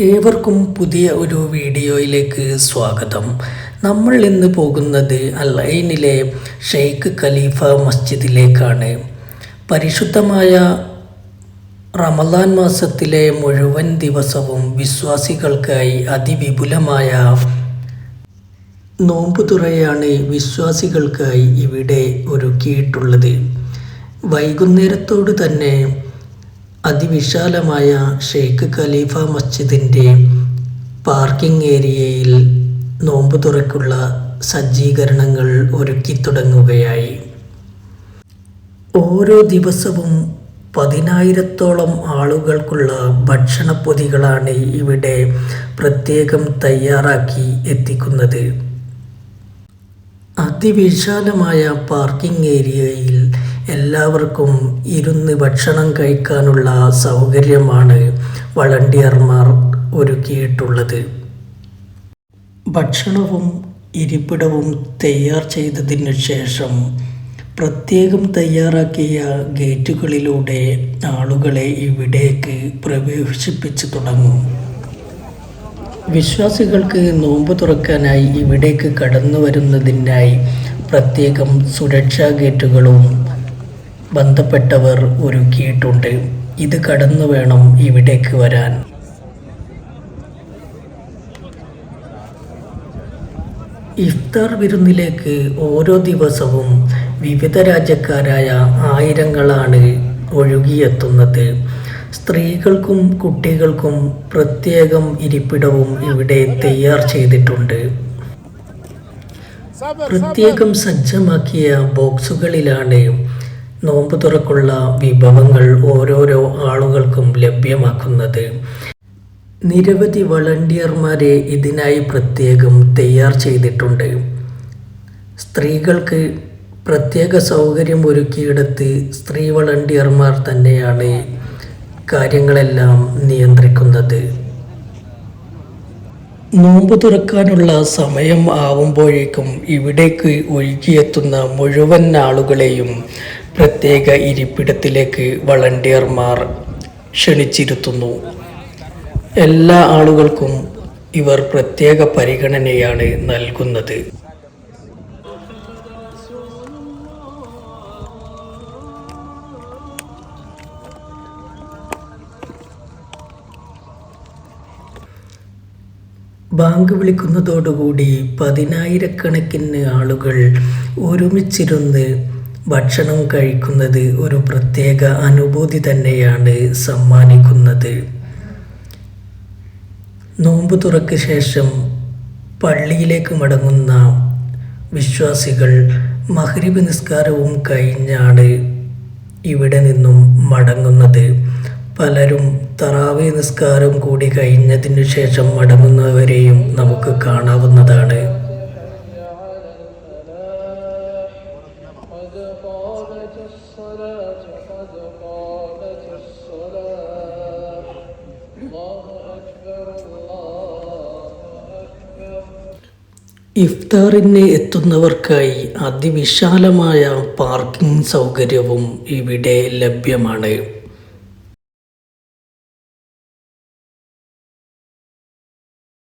ഏവർക്കും പുതിയ ഒരു വീഡിയോയിലേക്ക് സ്വാഗതം. നമ്മൾ ഇന്ന് പോകുന്നത് അൽ ഐനിലെ ഷെയ്ഖ് ഖലീഫ മസ്ജിദിലേക്കാണ്. പരിശുദ്ധമായ റമദാൻ മാസത്തിലെ മുഴുവൻ ദിവസവും വിശ്വാസികൾക്കായി അതിവിപുലമായ നോമ്പുതുറയാണ് വിശ്വാസികൾക്കായി ഇവിടെ ഒരുക്കിയിട്ടുള്ളത്. വൈകുന്നേരത്തോട് തന്നെ അതിവിശാലമായ ഷെയ്ഖ് ഖലീഫ മസ്ജിദിന്റെ പാർക്കിംഗ് ഏരിയയിൽ നോമ്പ് തുറക്കുള്ള സജ്ജീകരണങ്ങൾ ഒരുക്കി തുടങ്ങുകയായി. ഓരോ ദിവസവും പതിനായിരത്തോളം ആളുകൾക്കുള്ള ഭക്ഷണപ്പൊതികളാണ് ഇവിടെ പ്രത്യേകം തയ്യാറാക്കി എത്തിക്കുന്നത്. അതിവിശാലമായ പാർക്കിംഗ് ഏരിയയിൽ എല്ലാവർക്കും ഇരുന്ന് ഭക്ഷണം കഴിക്കാനുള്ള സൗകര്യമാണ് വളണ്ടിയർമാർ ഒരുക്കിയിട്ടുള്ളത്. ഭക്ഷണവും ഇരിപ്പിടവും തയ്യാർ ചെയ്തതിനു ശേഷം പ്രത്യേകം തയ്യാറാക്കിയ ഗേറ്റുകളിലൂടെ ആളുകളെ ഇവിടേക്ക് പ്രവേശിപ്പിച്ചു തുടങ്ങും. വിശ്വാസികൾക്ക് നോമ്പ് തുറക്കാനായി ഇവിടേക്ക് കടന്നു വരുന്നതിനായി പ്രത്യേകം സുരക്ഷാ ഗേറ്റുകളും ബന്ധപ്പെട്ടവർ ഒരുക്കിയിട്ടുണ്ട്. ഇത് കടന്നു വേണം ഇവിടേക്ക് വരാൻ. ഇഫ്താർ വിരുന്നിലേക്ക് ഓരോ ദിവസവും വിവിധ രാജ്യക്കാരായ ആയിരങ്ങളാണ് ഒഴുകിയെത്തുന്നത്. സ്ത്രീകൾക്കും കുട്ടികൾക്കും പ്രത്യേകം ഇരിപ്പിടവും ഇവിടെ തയ്യാർ ചെയ്തിട്ടുണ്ട്. പ്രത്യേകം സജ്ജമാക്കിയ ബോക്സുകളിലാണ് നോമ്പ് തുറക്കുള്ള വിഭവങ്ങൾ ഓരോരോ ആളുകൾക്കും ലഭ്യമാക്കുന്നത്. നിരവധി വളണ്ടിയർമാരെ ഇതിനായി പ്രത്യേകം തയ്യാർ ചെയ്തിട്ടുണ്ട്. സ്ത്രീകൾക്ക് പ്രത്യേക സൗകര്യം ഒരുക്കിയെടുത്ത് സ്ത്രീ വളണ്ടിയർമാർ തന്നെയാണ് കാര്യങ്ങളെല്ലാം നിയന്ത്രിക്കുന്നത്. നോമ്പ് തുറക്കാനുള്ള സമയം ആവുമ്പോഴേക്കും ഇവിടേക്ക് ഒഴുകിയെത്തുന്ന മുഴുവൻ ആളുകളെയും പ്രത്യേക ഇരിപ്പിടത്തിലേക്ക് വളണ്ടിയർമാർ ക്ഷണിച്ചിരുത്തുന്നു. എല്ലാ ആളുകൾക്കും ഇവർ പ്രത്യേക പരിഗണനയാണ് നൽകുന്നത്. ബാങ്ക് വിളിക്കുന്നതോടുകൂടി പതിനായിരക്കണക്കിന് ആളുകൾ ഒരുമിച്ചിരുന്ന് ഭക്ഷണം കഴിക്കുന്നത് ഒരു പ്രത്യേക അനുഭൂതി തന്നെയാണ് സമ്മാനിക്കുന്നത്. നോമ്പ് തുറക്ക് ശേഷം പള്ളിയിലേക്ക് മടങ്ങുന്ന വിശ്വാസികൾ മഹരിബ് നിസ്കാരവും കഴിഞ്ഞാണ് ഇവിടെ നിന്നും മടങ്ങുന്നത്. പലരും തറാവി നിസ്കാരം കൂടി കഴിഞ്ഞതിനു ശേഷം മടങ്ങുന്നവരെയും നമുക്ക് കാണാവുന്നതാണ്. ഇഫ്താറിന് എത്തുന്നവർക്കായി അതിവിശാലമായ പാർക്കിംഗ് സൗകര്യവും ഇവിടെ ലഭ്യമാണ്.